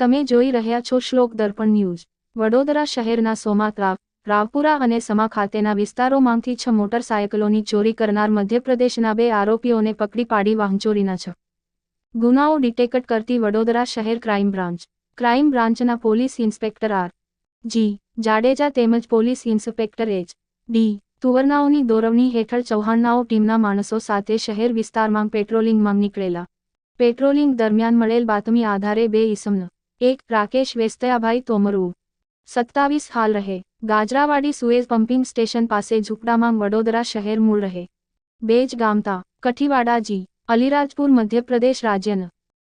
તમે જોઈ રહ્યા છો શ્લોક દર્પણ ન્યૂઝ. વડોદરા શહેરના સોમાત્રાવ રાવપુરા અને સમા ખાતેના વિસ્તારોમાંથી છ મોટરસાયકલોની ચોરી કરનાર મધ્યપ્રદેશના બે આરોપીઓને પકડી પાડી વાહનચોરીના છ ગુનાઓ ડિટેક્ટ કરતી વડોદરા શહેર ક્રાઇમ બ્રાન્ચ. ક્રાઇમ બ્રાન્ચના police inspector R. G. Jadeja તેમજ પોલીસ ઇન્સ્પેક્ટર એચ. ડી. તુવરનાઓની દોરવણી હેઠળ ચૌહાણનાઓ ટીમના માણસો સાથે શહેર વિસ્તારમાં પેટ્રોલિંગમાં નીકળેલા. પેટ્રોલિંગ દરમિયાન મળેલ બાતમી આધારે બે ઇસમન એક રાકેશ વેસ્તયાભાઈ તોમરુ. સત્તાવીસ હાલ રહે. ગાજરાવાડી સુએઝ પમ્પિંગ સ્ટેશન પાસે ઝૂંપડામાં વડોદરા શહેર મૂળ રહે. બેજ ગામતા કઠીવાડાજી અલીરાજપુર મધ્યપ્રદેશ રાજ્યન.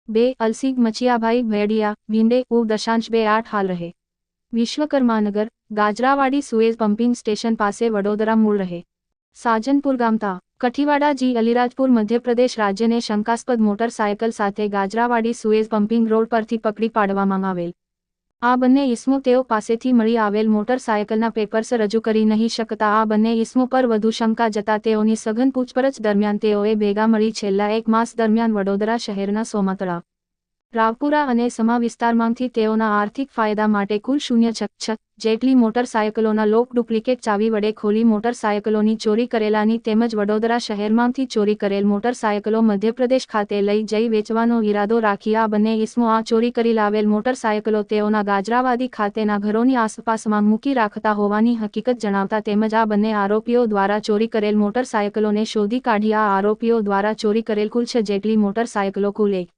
બે, અલસીગ મચિયાભાઈ ભેડિયા, ભીંડે ઉ દશાંશ બે આઠ હાલ રહે. વિશ્વકર્માનગર, ગાજરાવાડી સુએઝ પમ્પિંગ સ્ટેશન પાસે વડોદરા મૂળ રહે. સાજનપુર ગામતા કઠીવાડા જી અલીરાજપુર મધ્યપ્રદેશ રાજ્યને શંકાસ્પદ મોટરસાયકલ સાથે ગાજરાવાડી સુએઝ પમ્પિંગ રોડ પરથી પકડી પાડવામાં આવેલ. આ બંને ઇસમો તેઓ પાસેથી મળી આવેલ મોટરસાયકલના પેપર્સ રજૂ કરી નહીં શકતા આ બંને ઇસમો પર વધુ શંકા જતા તેઓની સઘન પૂછપરછ દરમિયાન તેઓએ ભેગા મળી છેલ્લા એક માસ દરમિયાન વડોદરા શહેરના સોમાતળાવ રાવપુરા અને સમા વિસ્તારમાંથી તેઓના આર્થિક ફાયદા માટે કુલ શૂન્ય છ છ, જેટલી મોટરસાયકલોના લોક ડુપ્લિકેટ ચાવી વડે ખોલી મોટરસાયકલોની ચોરી કરેલાની તેમજ વડોદરા શહેરમાંથી ચોરી કરેલ મોટરસાયકલો મધ્યપ્રદેશ ખાતે લઈ જઈ વેચવાનો ઈરાદો રાખી આ બંને ઇસમો આ ચોરી કરી લાવેલ મોટરસાયકલો તેઓના ગાજરાવાદી ખાતેના ઘરોની આસપાસમાં મૂકી રાખતા હોવાની હકીકત જણાવતા તેમજ આ બંને આરોપીઓ દ્વારા ચોરી કરેલ મોટરસાયકલોને શોધી કાઢી આ આરોપીઓ દ્વારા ચોરી કરેલ કુલ છ જેટલી મોટરસાયકલો કુલ એક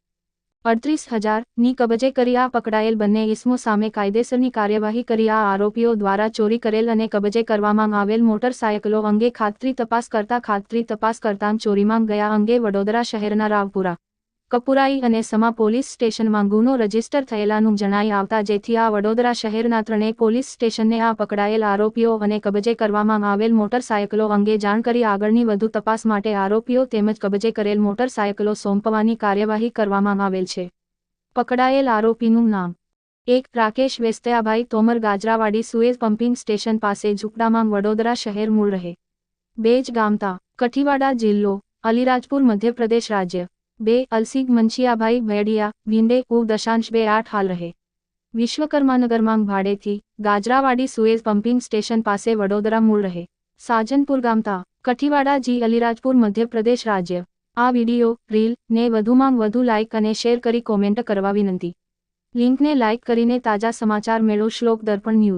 અડત્રીસ હજારની કબજે કરી આ પકડાયેલ બંને ઇસમો સામે કાયદેસરની કાર્યવાહી કરી આ આરોપીઓ દ્વારા ચોરી કરેલ અને કબજે કરવામાં આવેલ મોટરસાયકલો અંગે ખાતરી તપાસ કરતા ખાતરી તપાસ કરતાં ચોરીમાં ગયા અંગે વડોદરા શહેરના રાવપુરા. કપુરાઈ અને સમા પોલીસ સ્ટેશનમાં ગુનો રજિસ્ટર થયેલાનું જણાઈ આવતા જેથી આ વડોદરા શહેરના ત્રણેય પોલીસ સ્ટેશનને આ પકડાયેલ આરોપીઓ અને કબજે કરવામાં આવેલ મોટરસાયકલો અંગે જાણ કરી આગળની વધુ તપાસ માટે આરોપીઓ તેમજ કબજે કરેલ મોટરસાયકલો સોંપવાની કાર્યવાહી કરવામાં આવેલ છે. પકડાયેલ આરોપીનું નામ. એક Rakesh Vestyabhai Tomar Gajrawadi sewage pumping station પાસે ઝુકડામાં વડોદરા શહેર મૂળ રહે. બેજ ગામતા, કઠીવાડા જિલ્લો, અલીરાજપુર મધ્યપ્રદેશ રાજ્ય. બે અલસીગ મંચિયાભાઈ ભેડિયા ભીંડે ઉ દશાંશ બે આઠ હાલ રહે. વિશ્વકર્માનગરમાં ભાડેથી ગાજરાવાડી સુએઝ પમ્પિંગ સ્ટેશન પાસે વડોદરા મૂળ રહે. સાજનપુર ગામતા કઠીવાડા જી અલીરાજપુર મધ્યપ્રદેશ રાજ્ય. આ વિડિયો, રીલ, ને વધુમાં વધુ લાઇક અને શેર કરી કોમેન્ટ કરવા વિનંતી. લિંકને લાઇક કરીને તાજા સમાચાર મેળો શ્લોક દર્પણ ન્યૂઝ.